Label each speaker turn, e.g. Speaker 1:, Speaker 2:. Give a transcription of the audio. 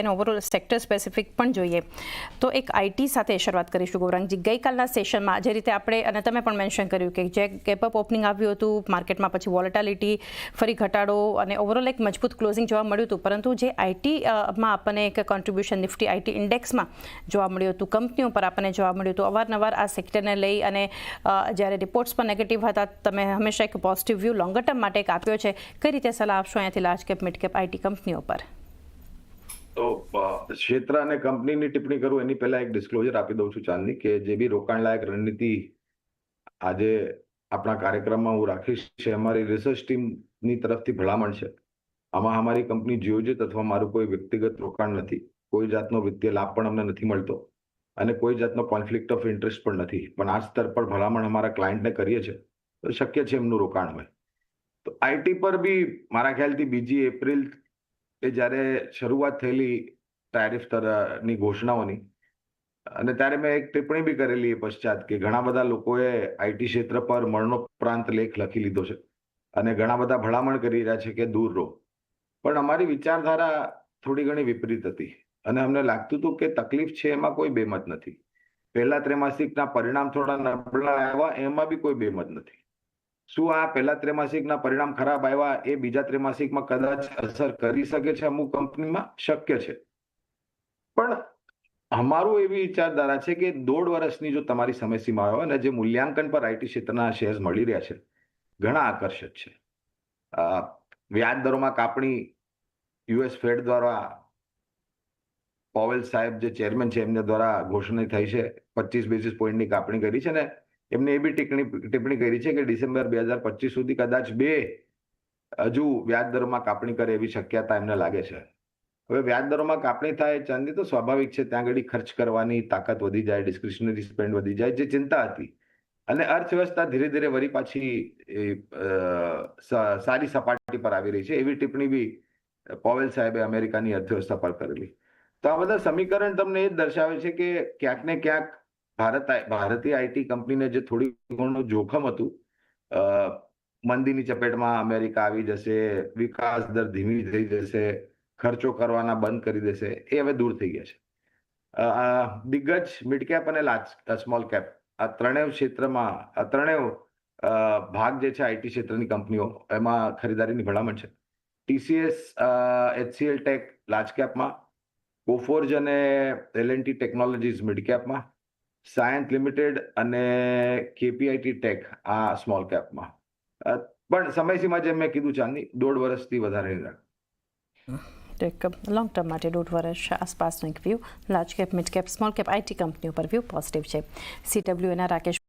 Speaker 1: એને overall sector specific પણ જોઈએ. તો એક આઈટી સાથે શરૂઆત કરીશું, ગૌરાંગજી. ગઈકાલના સેશનમાં જે રીતે આપણે, અને તમે પણ મેન્શન કર્યું કે જે ગેપ અપ ઓપનિંગ આવ્યું હતું માર્કેટમાં પછી વોલેટાલિટી ફરી ઘટાડો, અને ઓવરઓલ એક મજબૂત ક્લોઝિંગ જોવા મળ્યું હતું. પરંતુ જે આઈટીમાં આપણને એક કોન્ટ્રીબ્યુશન નિફ્ટી આઈટી ઇન્ડેક્સમાં જોવા મળ્યું હતું. કંપનીઓ પર આપણને જોવા મળ્યું હતું. અવારનવાર આ સેક્ટરને લઈ અને જ્યારે રિપોર્ટ્સ પણ નેગેટિવ હતા, તમે હંમેશા એક પોઝિટિવ વ્યૂ લોંગર ટર્મ માટે એક આપ્યો છે. કઈ રીતે સલાહ આપશો અહીંયાથી large cap mid cap IT કંપનીઓ પર
Speaker 2: તો ક્ષેત્ર અને કંપનીની ટિપ્પણી કરું, એની પહેલા એક ડિસ્ક્લોઝર આપી દઉં છું ચાંદની, કે જે બી રોકાણલાયક રણનીતિ આજે આપણા કાર્યક્રમમાં હું રાખીશ છે, અમારી રિસર્ચ ટીમની તરફથી ભલામણ છે. આમાં અમારી કંપની જીઓજિત અથવા મારું કોઈ વ્યક્તિગત રોકાણ નથી. કોઈ જાતનો વિત્તીય લાભ પણ અમને નથી મળતો. અને કોઈ જાતનો કોન્ફ્લિક્ટ ઓફ ઇન્ટરેસ્ટ પણ નથી. પણ આ સ્તર પર ભલામણ અમારા ક્લાયન્ટને કરીએ છીએ, તો શક્ય છે એમનું રોકાણ હોય. તો આઈટી પર બી મારા ખ્યાલથી બીજી એપ્રિલ એ જ્યારે શરૂઆત થયેલી ટેરિફની ઘોષણાઓની, અને ત્યારે મેં એક ટિપ્પણી બી કરેલી એ પશ્ચાત કે ઘણા બધા લોકોએ આઈટી ક્ષેત્ર પર મરણોપરાંત લેખ લખી લીધો છે. અને ઘણા બધા ભલામણ કરી રહ્યા છે કે દૂર રહો. પણ અમારી વિચારધારા થોડી ઘણી વિપરીત હતી. અને અમને લાગતું હતું કે તકલીફ છે એમાં કોઈ બેમત નથી. પહેલા ત્રૈમાસિકના પરિણામ થોડા નબળા આવ્યા, એમાં બી કોઈ બેમત નથી. શું આ પહેલા ત્રિમાસિકના પરિણામ ખરાબ આવ્યા એ બીજા ત્રૈમાસિકમાં કદાચ અસર કરી શકે છે અમુક કંપનીમાં? શક્ય છે. પણ અમારું એવી વિચારધારા છે કે દોઢ વર્ષની જો તમારી સમયસીમા હોય અને જે મૂલ્યાંકન પર આઈટી ક્ષેત્રના શેર્સ મળી રહ્યા છે, ઘણા આકર્ષક છે. વ્યાજ દરોમાં કાપણી યુએસ ફેડ દ્વારા પોવેલ સાહેબ જે ચેરમેન છે એમને દ્વારા ઘોષણા થઈ છે, પચીસ બેસીસ પોઈન્ટની કાપણી કરી છે ને એમને એ બી ટિપ્પણી ટિપ્પણી કરી છે કે ડિસેમ્બર બે હજાર પચીસ સુધી કદાચ બે હજુ વ્યાજ દરોમાં કાપણી કરે એવી શક્યતા એમને લાગે છે. હવે વ્યાજ દરોમાં કાપણી થાય ચાંદી તો સ્વાભાવિક છે, ત્યાં આગળ ખર્ચ કરવાની તાકાત વધી જાય ડિસ્ક્રિશનરી સ્પેન્ડ વધી જાય, જે ચિંતા હતી. અને અર્થવ્યવસ્થા ધીરે ધીરે વળી પાછી સારી સપાટી પર આવી રહી છે, એવી ટિપ્પણી બી પોવેલ સાહેબે અમેરિકાની અર્થવ્યવસ્થા પર કરેલી. તો આ બધા સમીકરણ તમને એ જ દર્શાવે છે કે ક્યાંક ને ક્યાંક ભારત ભારતીય આઈટી કંપનીને જે થોડી ઘણું જોખમ હતું મંદીની ચપેટમાં અમેરિકા આવી જશે, વિકાસ દર ધીમી થઈ જશે, ખર્ચો કરવાના બંધ કરી દેશે, એ હવે દૂર થઈ ગયા છે. દિગ્ગજ મિડ કેપ અને લાર્જ સ્મોલ કેપ, આ ત્રણેય ક્ષેત્રમાં, આ ત્રણેય ભાગ જે છે આઈટી ક્ષેત્રની કંપનીઓ, એમાં ખરીદારીની ભલામણ છે. ટીસીએસ એચસીએલ ટેક લાર્જ કેપમાં, કોફોર્જ અને એલએનટી ટેકનોલોજીસ મિડ કેપમાં સાયન્સ લિમિટેડ અને કેપીઆઈટી ટેક આ સ્મોલ કેપમાં પણ સમયસીમા જેમ મેં કીધું ચાંદની દોઢ વર્ષથી વધારે
Speaker 1: એક લોંગ ટર્મ માટે દોઢ વર્ષ આસપાસનો એક view large cap mid cap small cap IT company ઉપર વ્યૂ પોઝિટિવ છે. સીડબ્લ્યુએના રાકેશ